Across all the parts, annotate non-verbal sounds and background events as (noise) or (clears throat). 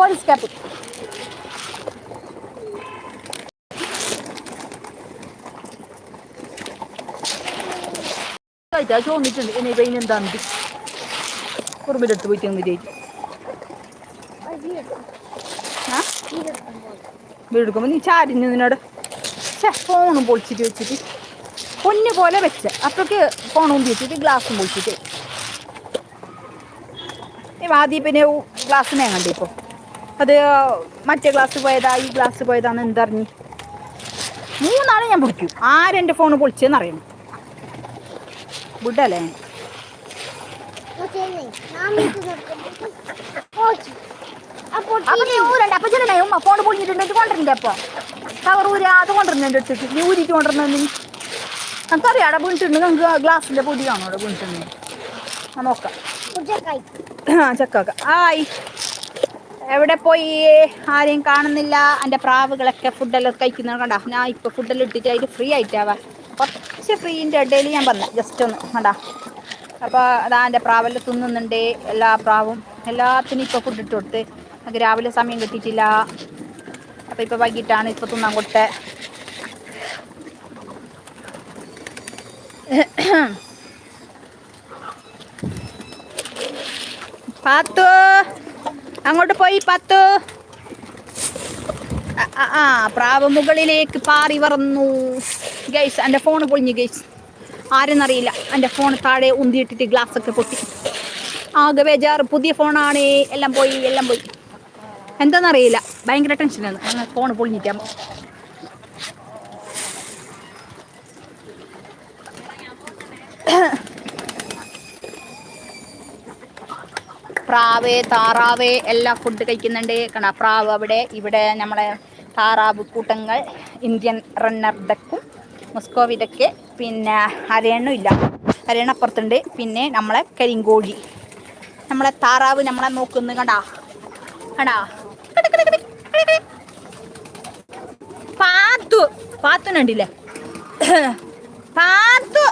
Police cap ആയിട്ടാ ചോദിച്ചിട്ടുണ്ട് ഇനി ഇപ്പൊ ഇനെന്താണ്ട് കുറുമ്പിലെടുത്ത് പോയിട്ട് വിജയിച്ചു വീടെടുക്കുമ്പോൾ നീ ചാരിഞ്ഞു നിന്നോട് ഛേ ഫോണും പൊളിച്ചിട്ട് വെച്ചിട്ട്. പൊന്നു പോലെ വെച്ച. അപ്പൊക്ക് ഫോണും വെച്ചിട്ട് ഗ്ലാസും പൊളിച്ചിട്ട്. ആദ്യം പിന്നെ ഗ്ലാസ്സിനെ കണ്ടു ഇപ്പോൾ അത് മറ്റേ ഗ്ലാസ് പോയതാ ഈ ഗ്ലാസ് പോയതാന്ന് എന്തറിഞ്ഞ്? മൂന്നാളെ ഞാൻ പിടിക്കും ആരെന്റെ ഫോൺ പൊളിച്ചെന്ന് അറിയണം ചെല്ലണേ ഉമ്മ അപ്പൊ? കവർ ഊരി അത് കൊണ്ടിരുന്നെ എടുത്തിട്ട് നീ പൊടി കാണും ചക്കാക്ക ആയി. എവിടെ പോയി? ആരെയും കാണുന്നില്ല. എന്റെ പ്രാവുകളൊക്കെ ഫുഡെല്ലാം കഴിക്കുന്നത് കണ്ടാ. ഞാൻ ഇപ്പോൾ ഫുഡെല്ലാം ഇട്ടിട്ട് അതിൽ ഫ്രീ ആയിട്ടാവാ. കുറച്ച് ഫ്രീന്റെ ഇടയിൽ ഞാൻ പറഞ്ഞ ജസ്റ്റ് ഒന്ന് കണ്ടാ. അപ്പോൾ അതാ എന്റെ പ്രാവെല്ലാം തിന്നുന്നുണ്ട്. എല്ലാ പ്രാവും എല്ലാത്തിനും ഇപ്പോൾ ഫുഡ് ഇട്ട് കൊടുത്ത്. നമുക്ക് രാവിലെ സമയം കിട്ടിയിട്ടില്ല. അപ്പോൾ ഇപ്പോൾ വൈകിട്ടാണ് ഇപ്പോൾ തിന്നാൻ കൊടുത്തത് (coughs) പാത്തു. അങ്ങോട്ട് പോയി പത്ത്. ആ, പ്രാവ് മുകളിലേക്ക് പാറി പറന്നു. ഗൈസ് എന്റെ ഫോൺ പൊളിഞ്ഞു ഗൈസ് ആരെന്നറിയില്ല. എന്റെ ഫോൺ താഴെ ഉന്തിയിട്ടിട്ട് ഗ്ലാസ് ഒക്കെ പൊട്ടി. ആകെ ബേജാറ്. പുതിയ ഫോണാണ് എല്ലാം പോയി എല്ലാം പോയി. എന്താണെന്നറിയില്ല ഭയങ്കര ടെൻഷനാണ് അങ്ങനെ ഫോൺ പൊളിഞ്ഞിട്ടാകുമ്പോൾ പ്രാവ് താറാവ് എല്ലാം ഫുഡ് കഴിക്കുന്നുണ്ട്. കാണാം പ്രാവ് അവിടെ ഇവിടെ നമ്മളെ താറാവ് കൂട്ടങ്ങൾ ഇന്ത്യൻ റണ്ണർ ഡക്കും മസ്കോവി ഡക്ക് പിന്നെ അരയണ്ണും ഇല്ല. അരയണ്ണ അപ്പുറത്തുണ്ട്. പിന്നെ നമ്മളെ കരിങ്കോഴി. നമ്മളെ താറാവ് നമ്മളെ നോക്കുന്നു കണ്ടാ? കണ്ടാ? പാത്തു. പാത്തുനുണ്ടില്ലേ പാത്തു.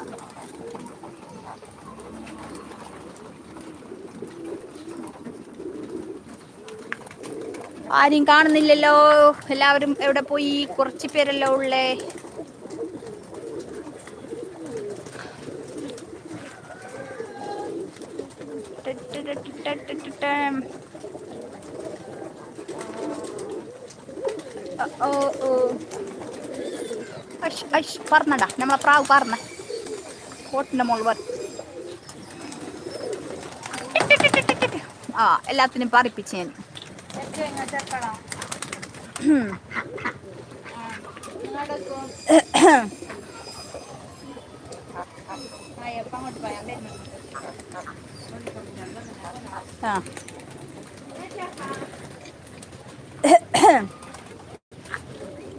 ആരും കാണുന്നില്ലല്ലോ. എല്ലാവരും എവിടെ പോയി? കുറച്ച് പേരല്ലോ ഉള്ളേ. ഓ അഷ് അഷ് പറഞ്ഞടാ. നമ്മളെ പ്രാവ് പറഞ്ഞ. കോട്ടിന്റെ മോൾ പറ ആ എല്ലാത്തിനും പറിപ്പിച്ചു ഞാൻ.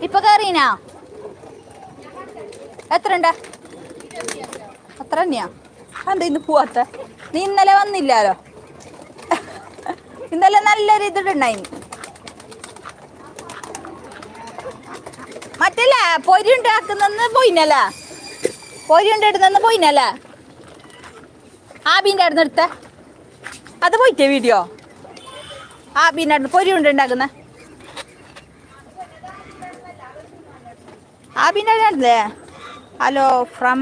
ഇപ്പൊ കയറീനാ എത്ര ഉണ്ട്? അത്ര തന്നെയാ? എന്താ ഇന്ന് പോവാത്ത. നീ ഇന്നലെ വന്നില്ലാലോ? ഇന്നലെ നല്ലൊരു ഇതിട്ടുണ്ടായിന് മറ്റല്ല പൊരി ഉണ്ടാക്കുന്നെന്ന് പോയിനല്ല. പൊരി ഉണ്ടായിരുന്നെന്ന് പോയിനല്ല. ആബീന്റെ അടുത്ത് എടുത്ത. അത് പോയിട്ടേ വീഡിയോ? ആബീന്റെ അടുത്ത് പൊരി ഉണ്ട് ഉണ്ടാക്കുന്ന ആബീന്റെ ഹലോ ഫ്രം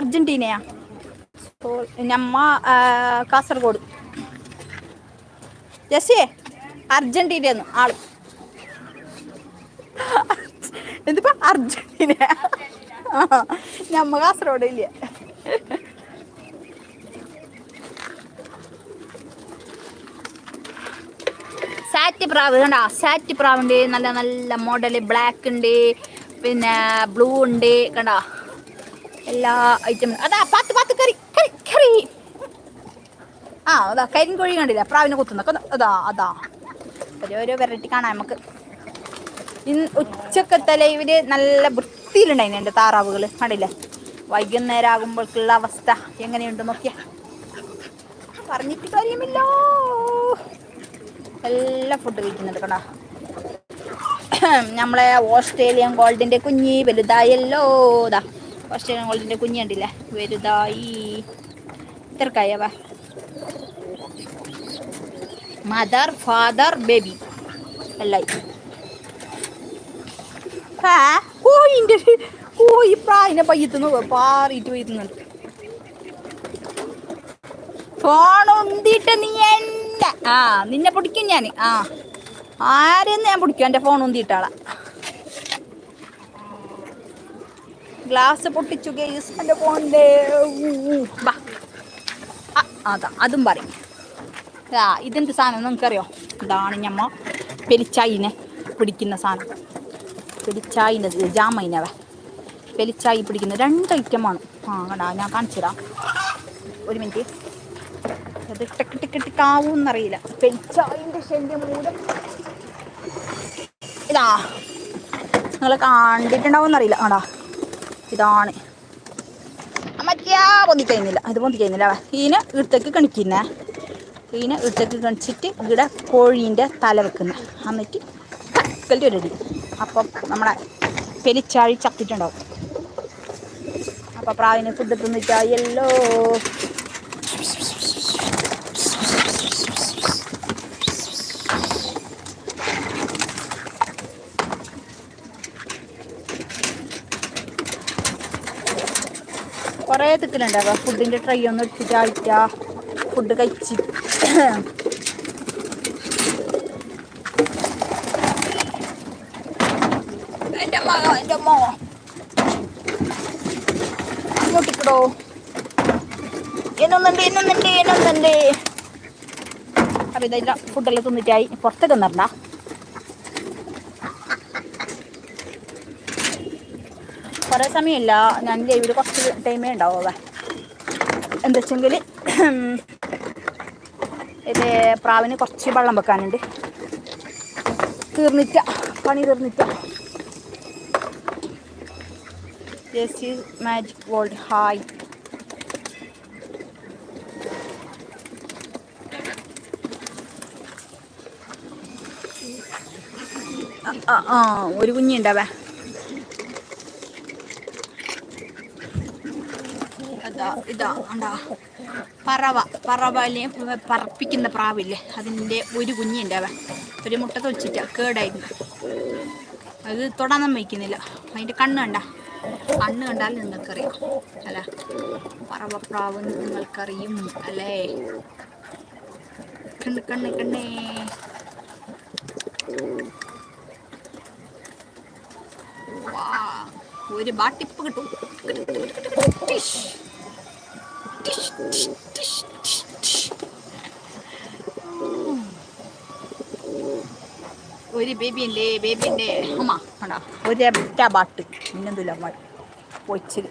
അർജന്റീനയാ? അപ്പോൾ നമ്മ കാസർഗോഡ്. ജസ്സിയെ അർജന്റീനന്ന് ആൾ. എന്തിപ്പോ? അർജന്റീന. നമ്മ കാസർഗോഡ് ഇല്ല സാറ്റ് പ്രാവ് കണ്ടാ? സാറ്റ് പ്രാവുണ്ട്. നല്ല നല്ല മോഡൽ. ബ്ലാക്ക് ഉണ്ട്. പിന്നെ ബ്ലൂ ഉണ്ട്. കണ്ടാ? എല്ലാ ഐറ്റം. അതാ പത്ത് പത്ത് കറി. ആ അതാ കരിങ്കോഴി കണ്ടില്ല? പ്രാവിനെ കുത്തുന്ന അതാ അതാ. ഒരു ഓരോ വെറൈറ്റി കാണാം നമുക്ക്. ഇന്ന് ഉച്ചക്കത്തെ ലൈവിൽ നല്ല വൃത്തിയിലുണ്ടായിന് എന്റെ താറാവുകൾ കണ്ടില്ലേ? വൈകുന്നേരം ആകുമ്പോഴേക്കുള്ള അവസ്ഥ എങ്ങനെയുണ്ട് നോക്കിയാ? പറഞ്ഞിട്ട് കാര്യമില്ലോ. എല്ലാം ഫുഡ് കഴിക്കുന്നുണ്ട് കണ്ടാ. (clears throat) നമ്മളെ ഓസ്ട്രേലിയൻ ഗോൾഡിന്റെ കുഞ്ഞി വലുതായല്ലോ ഇതാ ഓസ്ട്രേലിയൻ ഞങ്ങളുടെ കുഞ്ഞി കണ്ടില്ലേ. വലുതായി ഇത്രക്കായവ. മദർ ഫാദർ ബേബി അല്ലായി കോയിന്റെ കോയി പ്രാവിനെ പയ്യത്തുന്നു പാറിയിട്ട് പയ്യത്തുന്നുണ്ട് ഫോൺ ഉന്തിയിട്ട് നീ എന്നെ. ആ നിന്നെ പൊടിക്കും ഞാൻ ആ. ആരെന്ന് ഞാൻ പൊടിക്കും? എന്റെ ഫോൺ ഉന്തിയിട്ടാളാ ഗ്ലാസ് പൊട്ടിച്ചു കേസ് എന്റെ ഫോണിന്റെ അതാ അതും പറയും. ആ ഇതെന്ത് സാധനം നിങ്ങൾക്കറിയോ ഇതാണ് ഞമ്മ പെലിച്ചായിനെ പിടിക്കുന്ന സാധനം. പെലിച്ചായിന്റെ ജാമൈനവ പെലിച്ചായി പിടിക്കുന്ന രണ്ട് ഐറ്റമാണ് ആ കണ്ടാ ഞാൻ കാണിച്ചുതരാം. ഒരു മിനിറ്റ് അത് ടെക്ക് ടെക്ക് എന്നറിയില്ല പെലിച്ചായിന്റെ ശല്യം മൂലം. ഇതാ. നിങ്ങൾ കണ്ടിട്ടുണ്ടാവുമെന്നറിയില്ല ആടാ. ഇതാണ്. മറ്റാ പൊന്തി കഴിയുന്നില്ല ഇത് പൊന്തി കഴിയുന്നില്ല ഇതിനെ ഇടത്തേക്ക് കണിക്കുന്നേ. ഇതിനെ ഇടത്തേക്ക് കണിച്ചിട്ട് ഇവിടെ കോഴീന്റെ തല വെക്കുന്നത് എന്നിട്ട് തക്കലിട്ട് ഒരടി അപ്പം നമ്മളെ പെരിച്ചാഴി ചത്തിട്ടുണ്ടാവും. അപ്പം പ്രാവിനെ ഫുഡ് തിന്നിട്ടായല്ലോ തിക്കലുണ്ടാവുക ഫുഡിന്റെ ട്രൈ ഒന്ന് എടുത്തിട്ട് അഴിക്കുക. ഫുഡ് കഴിച്ച്. എന്റെ എന്നൊന്നുണ്ട് എന്നൊന്നുണ്ട് എന്നൊന്നുണ്ട്. അപ്പം ഇതെല്ലാം ഫുഡെല്ലാം തിന്നിട്ടായി. പുറത്തേക്ക് നിറണ്ട കുറേ സമയമില്ല. ഞാൻ ലൈവിൽ കുറച്ച് ടൈമേ ഉണ്ടാവുക എന്താ വെച്ചെങ്കിൽ ഇത് പ്രാവിന് കുറച്ച് വെള്ളം വെക്കാനുണ്ട്. തീർന്നിട്ട പണി തീർന്നിട്ട. മാജിക് വേൾഡ് ഹായ് ആ ഒരു കുഞ്ഞുണ്ടാവേ അതാ ഇതാ ഉണ്ടാ പറവ പറവ അല്ലെങ്കിൽ പറപ്പിക്കുന്ന പ്രാവില്ലേ? അതിന്റെ ഒരു കുഞ്ഞുണ്ടാവ ഒരു മുട്ട തൊച്ചിട്ട കേടായിരുന്നു. അത് തൊടാൻ സമ്മതിക്കുന്നില്ല അതിന്റെ കണ്ണ് കണ്ട. കണ്ണ് കണ്ടാൽ നിങ്ങൾക്കറിയാം. അല്ല പറവ പ്രാവ് നിങ്ങൾക്കറിയും അല്ലേ? കണ്ണ് കണ്ണ് കണ്ണേ. ഒരു ബാട്ടിപ്പ് കിട്ടും. ഒരു ബേബിയല്ലേ ബേബിന്റെ അമ്മ കണ്ടാ? ഒരു ഒറ്റ ബാട്ട്. പിന്നെന്തില്ല അമ്മ പൊച്ചിൽ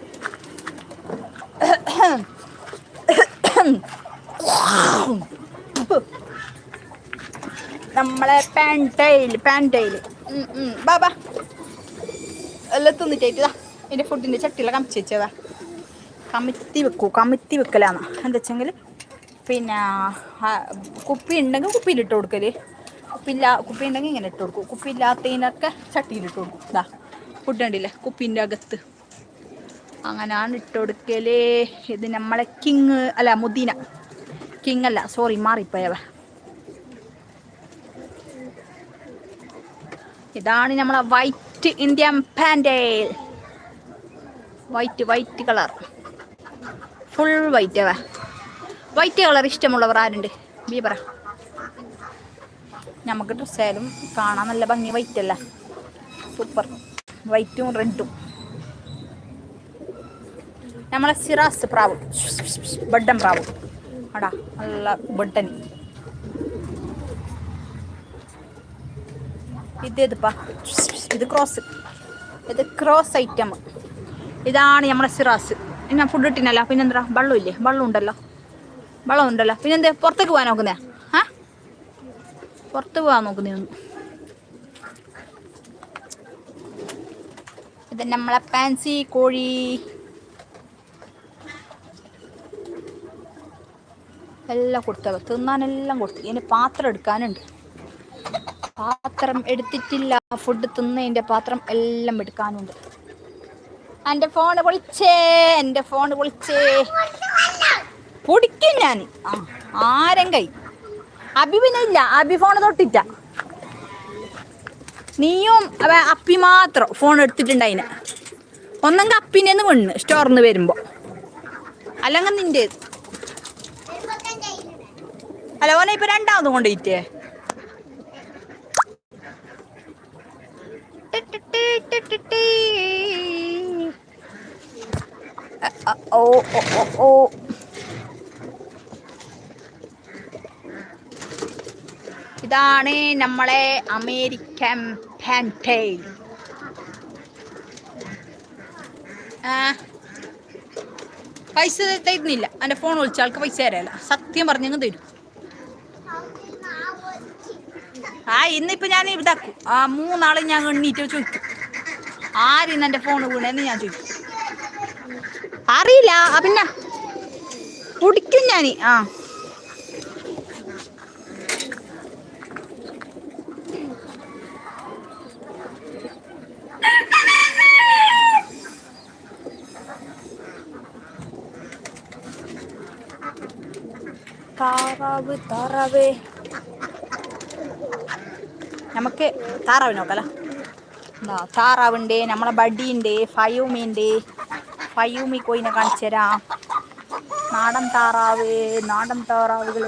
നമ്മളെ പാന്റൈൽ പാന്റൈൽ ബാബാ എല്ലാം തിന്നിട്ടേറ്റതാ എന്റെ ഫുഡിന്റെ ചട്ടിയിലെ കമിച്ച് വെച്ചതാ. കമിത്തി വെക്കൂ കമിത്തി വെക്കലാന്ന്. എന്താ വെച്ചെങ്കിൽ പിന്നെ കുപ്പി ഉണ്ടെങ്കിൽ കുപ്പിയിലിട്ട് കൊടുക്കൽ കുപ്പിയില്ല കുപ്പി ഉണ്ടെങ്കിൽ ഇങ്ങനെ ഇട്ട് കൊടുക്കും. കുപ്പി ഇല്ലാത്തതിനൊക്കെ ചട്ടിയിലിട്ട് കൊടുക്കും. ഇതാ ഫുഡ് കണ്ടില്ലേ? കുപ്പീന്റെ അകത്ത്. അങ്ങനെയാണ് ഇട്ട് കൊടുക്കൽ ഇത് നമ്മളെ കിങ് അല്ല മുദീന. കിങ് അല്ല സോറി മാറിപ്പോയവ. ഇതാണ് നമ്മളെ white Indian പാൻഡേൽ. White white colour. Full white അവ വൈറ്റ് കളർ ഇഷ്ടമുള്ളവർ ആരുണ്ട്? ബി പറ. നമുക്ക് ഡ്രസ്സായാലും കാണാൻ നല്ല ഭംഗി വൈറ്റ് അല്ല? സൂപ്പർ വൈറ്റും റെഡും നമ്മളെ സിറാസ് പ്രാവ്. ബഡ്ഡൻ പ്രാവ്. അടാ നല്ല ബഡ്ഡൻ ഇതേതിപ്പാ ഇത് ക്രോസ് ഇത് ക്രോസ് ഐറ്റം ഇതാണ് നമ്മളെ സിറാസ്. ഞാൻ ഫുഡ് ഇട്ടിനല്ലോ. പിന്നെന്താ? വെള്ളം ഇല്ലേ? വെള്ളം ഉണ്ടല്ലോ. വെള്ളം ഉണ്ടല്ലോ. പിന്നെന്താ? പുറത്തേക്ക് പോകാൻ നോക്കുന്നേ? ആ പുറത്ത് പോകാൻ നോക്കുന്നേ ഒന്ന്. ഇത് നമ്മളെ പാൻസി കോഴി. എല്ലാം കൊടുത്തവ തിന്നാനെല്ലാം കൊടുത്തു. ഇനി പാത്രം എടുക്കാനുണ്ട്. പാത്രം എടുത്തിട്ടില്ല. ഫുഡ് തിന്നതിന്റെ പാത്രം എല്ലാം എടുക്കാനുണ്ട്. എന്റെ ഫോൺ വിളിച്ചേ എന്റെ ഫോൺ വിളിച്ചേ. പൊടിക്കും ഞാൻ. ആരും കൈ. അബി പിന്നെ ഇല്ല അബി ഫോൺ തൊട്ടിട്ട. നീയും അപ്പി മാത്രം ഫോൺ എടുത്തിട്ടുണ്ടായിന്. ഒന്നെങ്കിൽ അപ്പിന്റെ വീണ് സ്റ്റോറിന്ന് വരുമ്പോ. അല്ലെങ്കിൽ നിന്റെ. അല്ല ഓനെ ഇപ്പൊ രണ്ടാമത് കൊണ്ടുപോയിട്ടേ ഓ ഓ ഓ ഇതാണ് നമ്മളെ അമേരിക്കൻ പാന്റെയിൽ ആ. പൈസ തരുന്നില്ല. എന്റെ ഫോൺ വിളിച്ച ആൾക്ക് പൈസ തരാല്ല. സത്യം പറഞ്ഞങ്ങ് തരും. ആ ഇന്നിപ്പോ ഞാൻ ഇതാക്കും. ആ മൂന്നാളെ ഞാൻ എണ്ണീറ്റ് ചോദിക്കും. ആരിന്ന് എന്റെ ഫോൺ വീണെന്ന് ഞാൻ ചോദിക്കും. അറിയില്ല. പിന്നെ കുടിക്കും ഞാൻ ആ. താറാവ് താറാവേ. നമുക്ക് താറാവ് നോക്കല്ല എന്താ താറാവുണ്ട് നമ്മളെ ബഡിയുണ്ട് ഫയൂമിയുണ്ട്. ഫയൂമി കോയിനെ കാണിച്ചു തരാം. നാടൻ താറാവ് നാടൻ താറാവുകൾ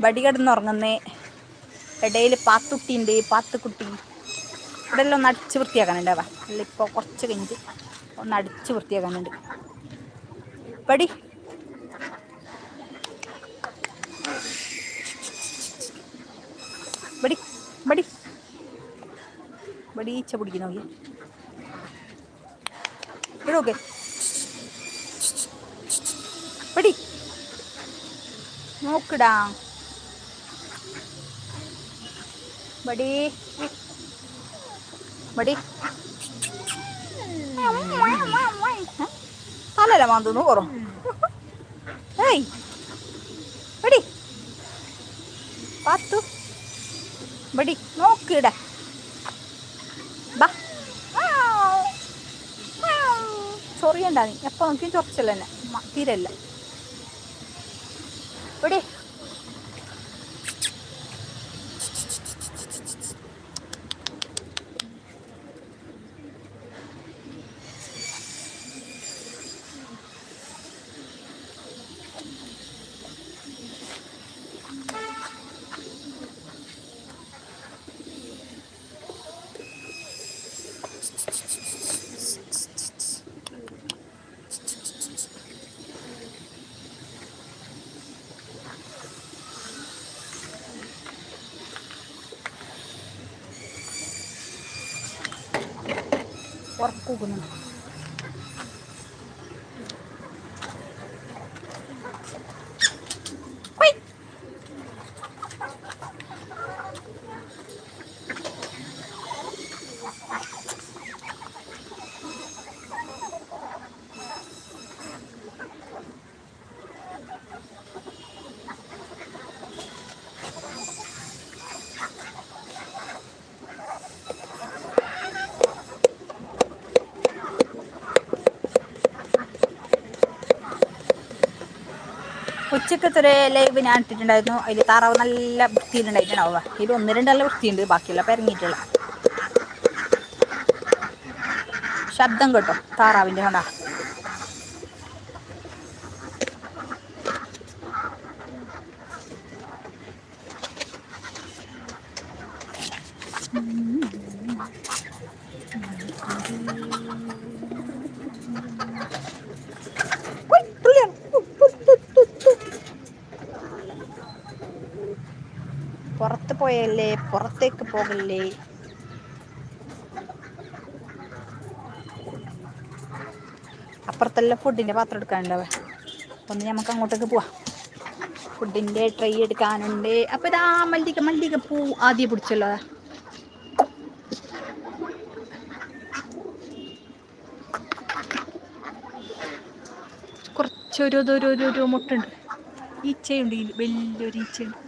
ബടി കിടന്നുറങ്ങുന്നേ. ഇടയിൽ പാത്തുട്ടിയുണ്ട് പാത്തുക്കുട്ടി. ഇവിടെ എല്ലാം ഒന്ന് അടിച്ച് വൃത്തിയാക്കാനുണ്ട് അവ. ഇപ്പോൾ കുറച്ച് കഴിഞ്ഞിട്ട് ഒന്ന് അടിച്ച് വൃത്തിയാക്കാനുണ്ട്. ബടി. ബടി ബടീച്ച പിടിക്കുന്ന നോക്കി ഇടോക്കെ പടി നോക്കടാ. ബടി ബടി തലല്ല മാന്തുന്നു കുറോ. ഏയ്. ബടി പാത്തു. ബടി നോക്കിട. ബാ. ചൊറിയണ്ട നീ എപ്പോ നോക്കിയും ചൊറിച്ചല്ല തന്നെ. തീരല്ല ഉറക്കൂക്കുന്നു ഉച്ചക്കത്തെ ലൈവ് ഞാൻ ഇട്ടിട്ടുണ്ടായിരുന്നു. അതിൽ താറാവ് നല്ല വൃത്തിയിലുണ്ടായിട്ടുണ്ടാവുക ഇതിൽ ഒന്ന് രണ്ടല്ല വൃത്തിയുണ്ട്. ബാക്കിയുള്ള പരങ്ങിയിട്ടുള്ള ശബ്ദം കേട്ടോ. താറാവിന്റെ കൊണ്ടാ. പോയല്ലേ? പുറത്തേക്ക് പോകല്ലേ? അപ്പുറത്തെല്ലാം ഫുഡിന്റെ പാത്രം എടുക്കാനുണ്ടാവേ ഒന്ന് നമുക്ക് അങ്ങോട്ടേക്ക് പോവാം. ഫുഡിന്റെ ട്രൈ എടുക്കാനുണ്ട്. അപ്പോൾ ഇതാ മല്ലിക മല്ലിക പൂ ആദ്യം പിടിച്ചല്ലോ. അതാ കുറച്ചൊരു ഒരു മുട്ടുണ്ട് ഈച്ചയുണ്ട് വലിയൊരു ഈച്ചയുണ്ട്.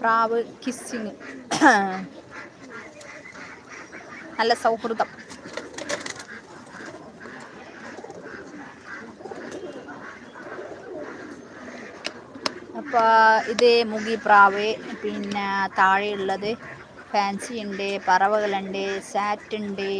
പ്രാവ് കിസ്സിങ്. നല്ല സൗഹൃദം. അപ്പോൾ ഇത് മുഗിപ്രാവ് പിന്നെ താഴെയുള്ളത് ഫാൻസി ഉണ്ട് പറവകളുണ്ട് സാറ്റ് ഉണ്ട്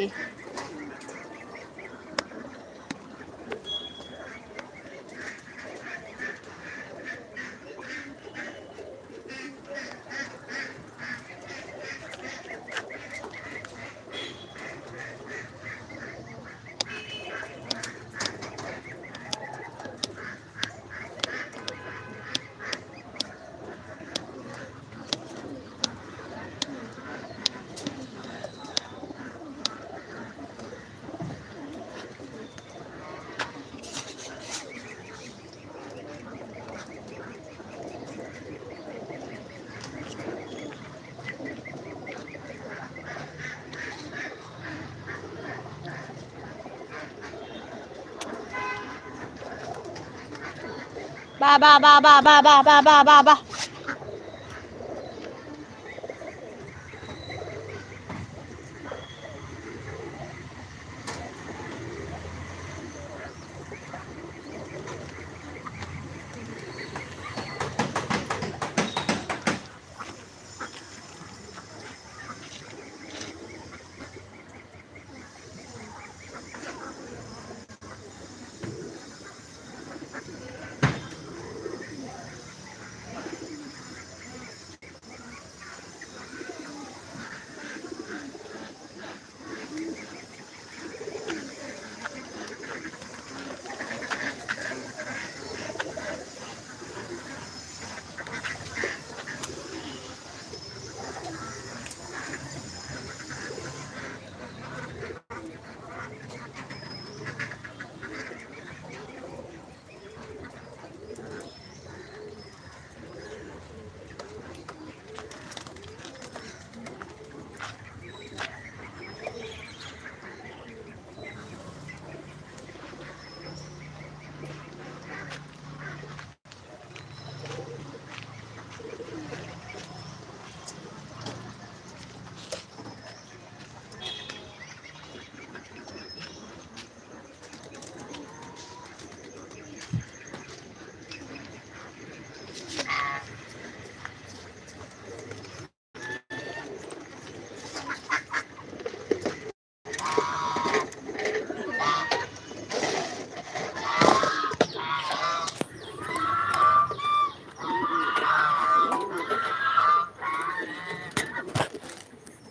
ബാ ബാ ബാ ബാ ബാ ബാ ബാ ബാ ബാ ബാ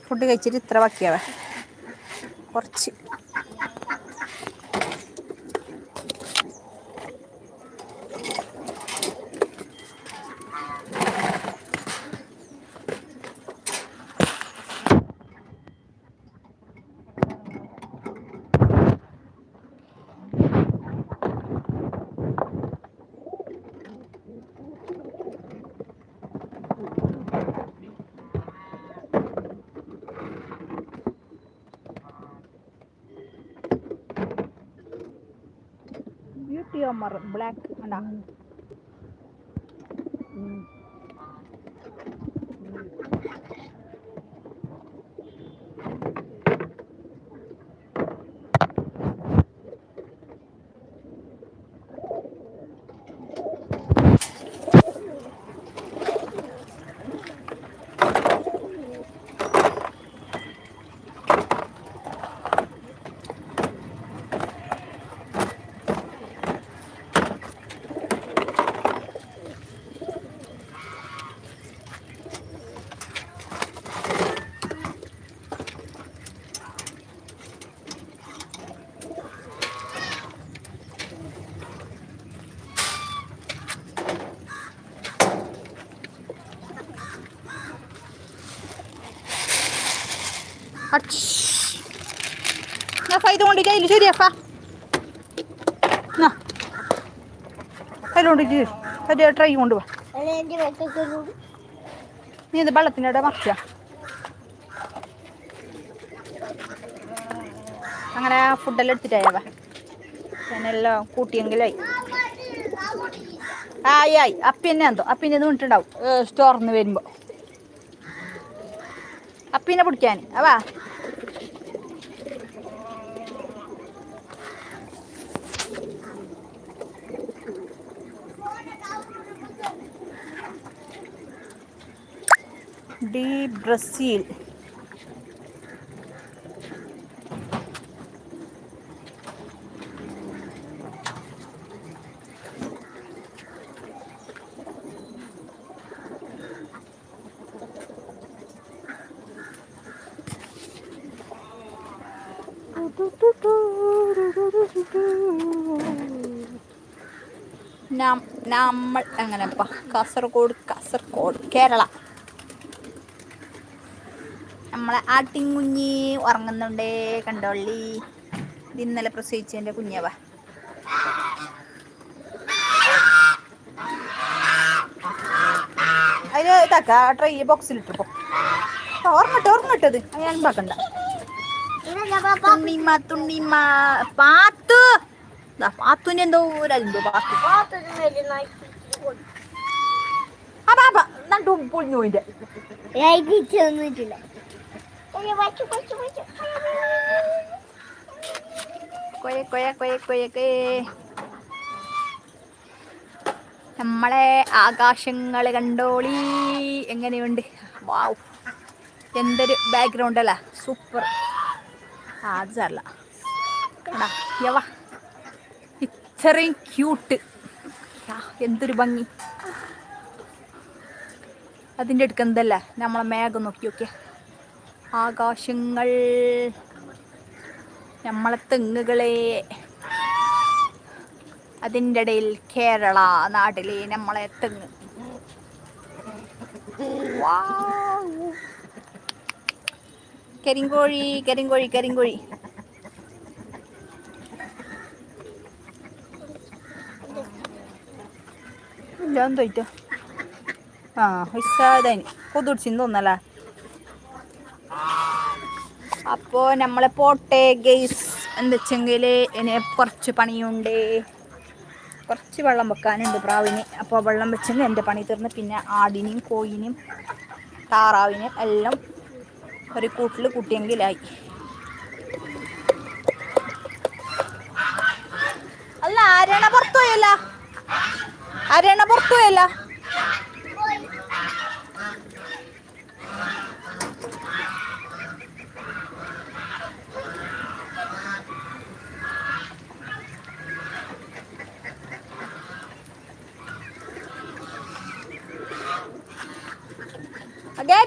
ഫുഡ് കഴിച്ചിട്ട് ഇത്ര ബാക്കിയാവേ കുറച്ച്. Mm. Mm. ഇത് കൊണ്ടിട്ട് അതിൽ ശരിയപ്പാ അതിലോണ്ടിട്ട് ഒരു ട്രൈ കൊണ്ടുപോവാ നീ ഇത് വെള്ളത്തിന്റെ ഇട അങ്ങനെ ഫുഡെല്ലാം എടുത്തിട്ടായവ ഞാനെല്ലാം കൂട്ടിയെങ്കിലായി ആയി ആയി. അപ്പിന്നെ എന്തോ അപ്പിന്നെ സ്റ്റോറിൽ നിന്ന് വരുമ്പോ. അപ്പിനെ പിടിക്കാൻ. അവാ ഡി ബ്രസീൽ. നമ്മൾ അങ്ങനെ കാസർഗോഡ് കാസർഗോഡ് കേരള. നമ്മളെ ആട്ടിൻകുഞ്ഞി ഉറങ്ങുന്നുണ്ടേ കണ്ടോള്ളി ഇത് ഇന്നലെ പ്രസവിച്ചതിന്റെ കുഞ്ഞവ. അതിന് ഇതാക്ക ട്രൈ ബോക്സിലിട്ടിപ്പോ ഓർമ്മട്ട് ഓർമ്മട്ടത് ഞാൻ പാക്കണ്ട തുണ്ണിമ്മ തുണ്ണിമ്മ പാത്തു. പാത്തുവിന് എന്തോ ഒരു പാത്തു. ആ പാപ്പ നട്ടു പൊളിഞ്ഞു പോയിന്റെ. എഴുതിട്ടൊന്നുമില്ല കൊയ കൊയ കൊയ കൊയ കൊയേ. നമ്മളെ ആകാശങ്ങൾ കണ്ടോളി. എങ്ങനെയുണ്ട്? വാവ്. എന്തൊരു ബാക്ക്ഗ്രൗണ്ട് അല്ല? സൂപ്പർ അത് ഇത്രയും ക്യൂട്ട് എന്തൊരു ഭംഗി. അതിന്റെ അടുക്ക് എന്തല്ല? നമ്മളെ മേഘം നോക്കി നോക്കിയ ആകാശങ്ങൾ. നമ്മളെ തെങ്ങുകളെ. അതിന്റെ ഇടയിൽ കേരള നാട്ടിലെ നമ്മളെ തെങ്ങ്. കരിങ്കോഴി കരിങ്കോഴി കരിങ്കോഴി. ഇല്ല എന്തോയിട്ടോ ആ ഹുസാദനി കൊതുടിച്ചിന്ന് തോന്നല്ല അപ്പോൾ നമ്മളെ പോട്ടെ ഗെയ്സ് എന്താ വെച്ചെങ്കിൽ ഇനി കുറച്ച് പണിയുണ്ട്. കുറച്ച് വെള്ളം വെക്കാനുണ്ട് പ്രാവിന്. അപ്പോൾ വെള്ളം വെച്ചെങ്കിൽ എന്റെ പണി തീർന്ന്. പിന്നെ ആടിനെയും കോയിനെയും താറാവിനും എല്ലാം ഒരു കൂട്ടിൽ കൂട്ടിയെങ്കിലായി. അല്ല ആരണ പുറത്തു പോയല്ല? ആരണ പുറത്തു പോയല്ല?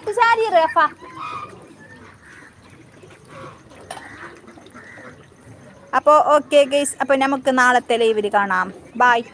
ഗേറ്റ് റഫ അപ്പോൾ ഓക്കെ ഗൈസ് അപ്പോൾ നമുക്ക് നാളത്തെ ലൈവിൽ കാണാം. ബായ്